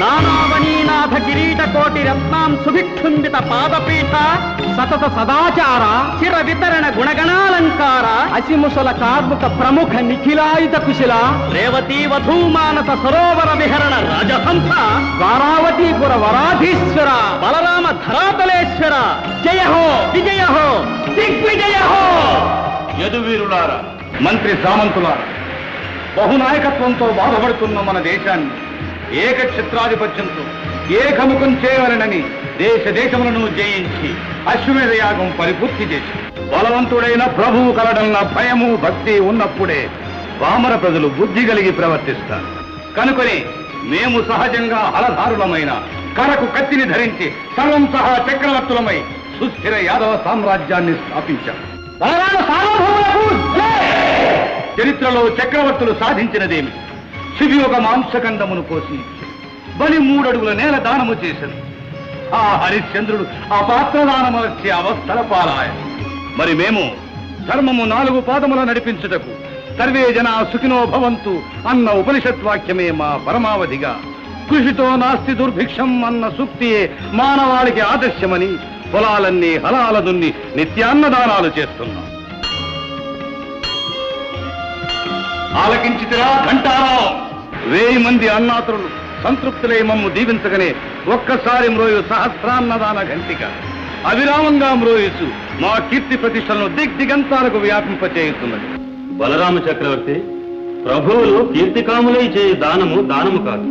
నానావనీనాథ కిరీట కోటి రత్నాం సుభిక్షుంబిత పాదపీఠ సతత సదాచార చిర వితరణ గుణగణాలంకార అసిముసల కార్ముక ప్రముఖ నిఖిలాయుత కుశిల రేవతీ వధూమానస సరోవర విహరణ రాజహంస ద్వారావతీపుర వరాధీశ్వర బలరామ ధరాతలేశ్వర జయ హో విజయ హో దిగ్విజయ హో! యదువీరులారా మంత్రి సామంతులారా బహునాయకత్వంతో బాధపడుతున్న మన దేశాన్ని ఏకక్షత్రాధిపత్యంతో ఏకముఖం చేయవలనని దేశ దేశములను జయించి అశ్వమేధ యాగం పరిపూర్తి చేసి బలవంతుడైన ప్రభువు కలడన్న భయము భక్తి ఉన్నప్పుడే వామర ప్రజలు బుద్ధి కలిగి ప్రవర్తిస్తారు. కనుకొని మేము సహజంగా హలధారులమైన కరకు కత్తిని ధరించి సర్వం సహా చక్రవర్తులమై సుస్థిర యాదవ సామ్రాజ్యాన్ని స్థాపించాం. చరిత్రలో చక్రవర్తులు సాధించినదేమి? శివి ఒక మాంసఖండమును కోసి బలి మూడడుగుల నేల దానము చేసను ఆ హరిశ్చంద్రుడు ఆ పాత్ర దానము వచ్చే అవస్థల పాలాయ. మరి మేము ధర్మము నాలుగు పాదముల నడిపించుటకు సర్వే జన సుఖినో భవంతు అన్న ఉపనిషత్ వాక్యమే మా పరమావధిగా. కృషితో నాస్తి దుర్భిక్షం అన్న సూక్తియే మానవాళికి ఆదర్శమని పొలాలన్నీ హలాల దున్ని నిత్యాన్నదానాలు చేస్తున్నాం. ఆలకించితిరా ఘంటారావు! వేయి మంది అన్నాతులు సంతృప్తులై మమ్ము దీవించగనే ఒక్కసారి మ్రోయు సహస్రాన్నదాన ఘంటిక. అవిరామంగా మ్రోయిచు మా కీర్తి ప్రతిష్టలను దిగ్దిగంతాలకు వ్యాపింపచేయుతున్నది బలరామ చక్రవర్తి ప్రభువులు కీర్తికాములై చేయి దానము దానము కాదు.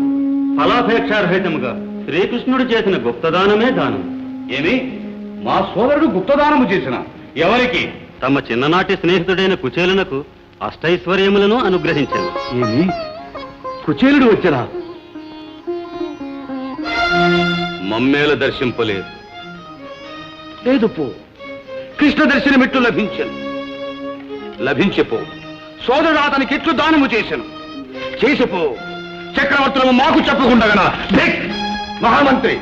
ఫలాపేక్షారహితముగా శ్రీకృష్ణుడు చేసిన గుప్తదానమే దానం. ఏమి? మా సోదరుడు గుప్తదానము చేసిన ఎవరికి? తమ చిన్ననాటి స్నేహితుడైన కుచేలునకు అష్టైశ్వర్యములను అనుగ్రహించాను ఏమి? కుచేలుడు వచ్చరా మమ్మేల దర్శింపలేదు. లేదు పో. కృష్ణ దర్శనమిట్లు లభించను. లభించిపో. సోదరుడు అతనికి ఎట్లు దానము చేశాను. చేసిపో. చక్రవర్తులను మాకు చెప్పకుండగనా ధిక్! మహామంత్రి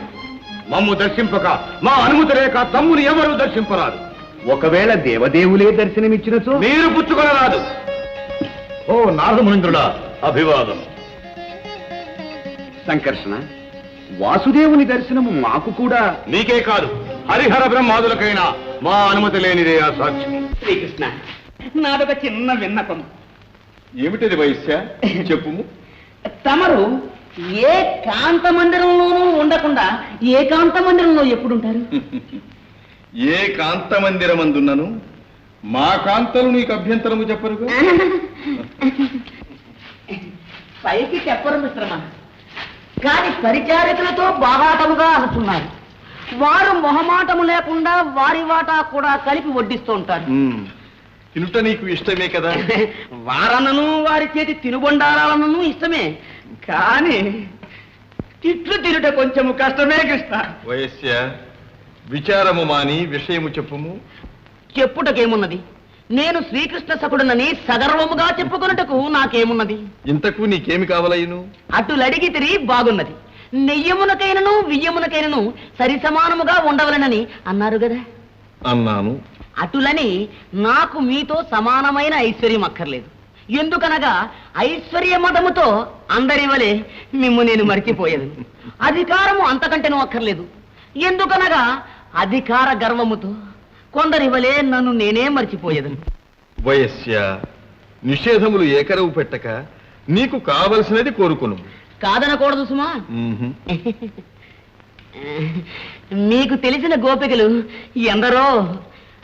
మమ్ము దర్శింపక మా అనుమతి లేక తమ్ముని ఎవరు దర్శింపరాదు? ఒకవేళ దేవదేవులే దర్శనమిచ్చినచో? మీరు పుచ్చుకొనరాదు. ఓ నారదమునింద్రుడా అభివాదం. సంకర్షణ. వాసుదేవుని దర్శనము మాకు కూడా నీకే కాదు హరిహర బ్రహ్మాదులకైనా మా అనుమతి లేనిదే అసాధ్యం శ్రీకృష్ణ నాదొక చిన్న విన్నపం. ఏమిటిది వైశ్య? చెప్పుము. తమరు ఏ కాంత మందిరంలోనూ ఉండకుండా ఏ కాంత మందిరంలో ఎప్పుడు ఉంటారు ఏ కాంత మందిరమందున్నను? మా కాంతలు నీకు అభ్యంతరము చెప్పరు పైకి చెప్పరు మిశ్రమ కాని పరిచారికులతో బాహాటముగా అనుకున్నారు వారు మొహమాటము లేకుండా వారి వాటా కూడా కలిపి వడ్డిస్తూ ఉంటారు. తినుట నీకు ఇష్టమే కదా? వారనను వారి చేతి తినుబండారాలనను ఇష్టమే. కానీ తిట్లు తినుట కొంచెము కష్టమే కృష్ణ. వయస్య విచారము మాని విషయము చెప్పుము. చెప్పుటకేమున్నది? నేను శ్రీకృష్ణ సకుడునని సగర్వముగా చెప్పుకొనుటకు నాకేమున్నది? ఇంతకు నీకేమి కావలయ్యను అటులడిగి తిరిగి బాగున్నది. నెయ్యమునకైనను వియ్యమునకైనను సరి సమానముగా ఉండవలనని అన్నారు కదా అన్నాను. అటులని నాకు మీతో సమానమైన ఐశ్వర్యం అక్కర్లేదు. ఎందుకనగా ఐశ్వర్య మదముతో అందరి వలె మిమ్ము నేను మరిచిపోయేది అధికారము అంతకంటేనూ అక్కర్లేదు. ఎందుకనగా అధికార గర్వముతో కొందరి వలె నన్ను నేనే మర్చిపోయేదని. వయస్య నిషేధములు ఏకరవు పెట్టక నీకు కావలసినది కోరుకును. కాదనకూడదు సుమా. మీకు తెలిసిన గోపికలు ఎందరో.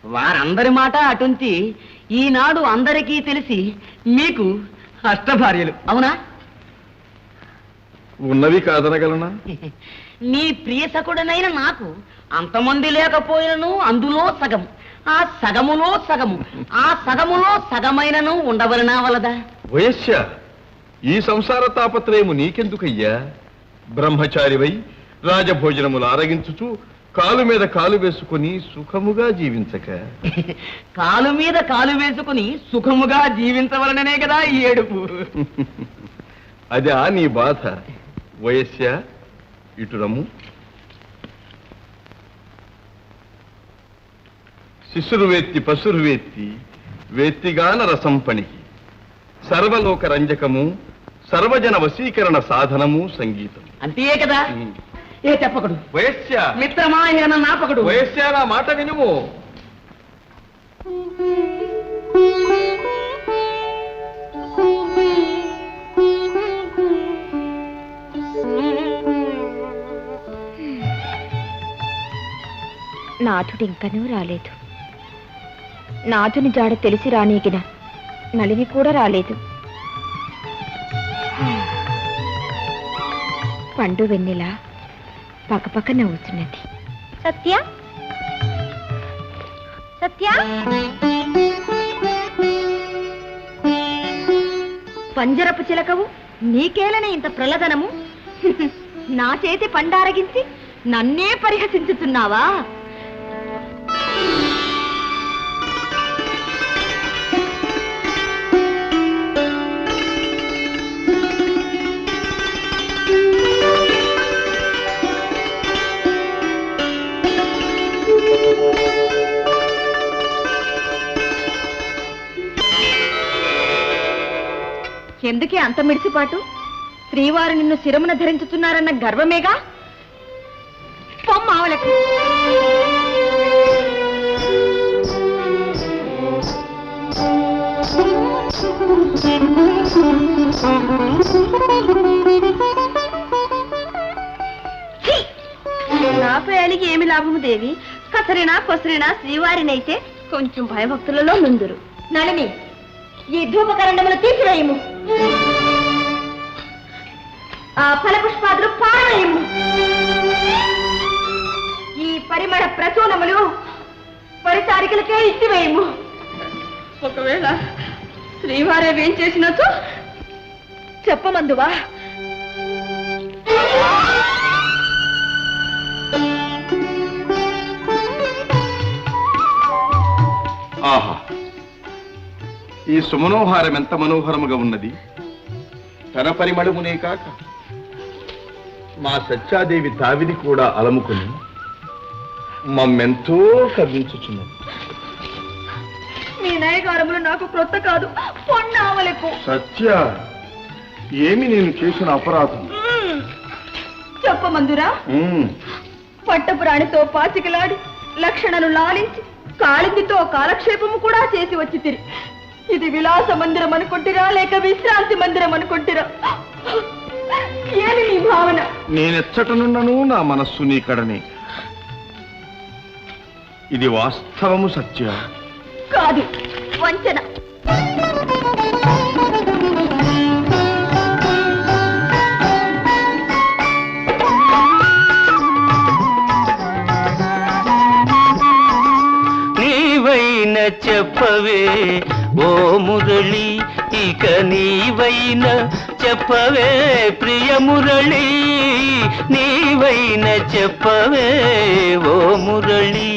వారందరి మాట అటుంచి ఈనాడు అందరికీ తెలిసి మీకు అష్టభార్యలు. అవునా? ఉన్నవి కాదనగలనా? నీ ప్రియసకుడనైన నాకు అంతమంది లేకపోయినను అందులో సగం ఆ సగములో సగము ఆ సగములో సగమైనను ఉండవలనా వలదా? వయస్య ఈ సంసార తాపత్రయము నీకెందుకయ్యా? బ్రహ్మచారివై రాజభోజనములు ఆరగించుచు కాలు మీద కాలు వేసుకుని సుఖముగా జీవించక. కాలు మీద కాలు వేసుకుని సుఖముగా జీవించవలననే కదా ఈ ఏడుపు. అదా నీ బాధ. వయస్య ఇటురము శిశురు వేత్తి పశురు వేత్తి వేత్తిగాన రసం పనికి సర్వలోక రంజకము సర్వజన వశీకరణ సాధనము సంగీతం. అంతే కదా? ఏ చెప్పకడు? వయస్య మిత్రమా ఏన నాపకడు. వయస్య నా మాట వినుము. నాథుడు ఇంకనూ రాలేదు. నాథుని జాడ తెలిసి రానీగిన నలిని కూడా రాలేదు. పండు వెన్నెల పక్కపక్క నవ్వుతున్నది. సత్య? సత్య? పంజరపు చిలకవు నీకేలనే ఇంత ప్రలదనము నా చేతి పండారగించి నన్నే పరిహసించుతున్నావా? ఎందుకే అంత మిడిసిపాటు? శ్రీవారు నిన్ను శిరమున ధరించుతున్నారన్న గర్వమేగా? పొమ్మావలకు నాపై అలిగి ఏమి లాభము దేవి? కసరినా కొసరినా శ్రీవారినైతే కొంచెం భయభక్తులలో నుందురు. నళిని ఈ ధూపకరణములు తీసివేయము. ఆ ఫలపుష్పాదులు పారవేయము. ఈ పరిమళ ప్రచూనములు పరిచారికలకే ఇచ్చివేయము. ఒకవేళ శ్రీవారే ఏం చేసినట్టు చెప్పమందువా? ఈ సుమనోహారం ఎంత మనోహరముగా ఉన్నది? తన పరిమళమునే కాక మా సత్యాదేవి తావిది కూడా అలముకుని మమ్మెంతో కవించుచున్నది మీ నయగారములు నాకు క్రొత్త కాదు సత్య ఏమి నేను చేసిన అపరాధం? చెప్పమందురా పట్టపురాణితో పాచికలాడి లక్షణను లాలించి కాళిందితో కాలక్షేపము కూడా చేసి వచ్చి తిరి. ఇది విలాస మందిరం అనుకుంటురా లేక విశ్రాంతి మందిరం అనుకుంటురా? ఏమి నీ భావన? నేనెచ్చటనున్నను నా మనస్సు నీకడనే ఇది వాస్తవము సత్య. కాదు వంచన. చెప్పవే. ఓ మురళి ఇక నీవైన చెప్పవే. ప్రియ మురళి నీవైన చెప్పవే. ఓ మురళి.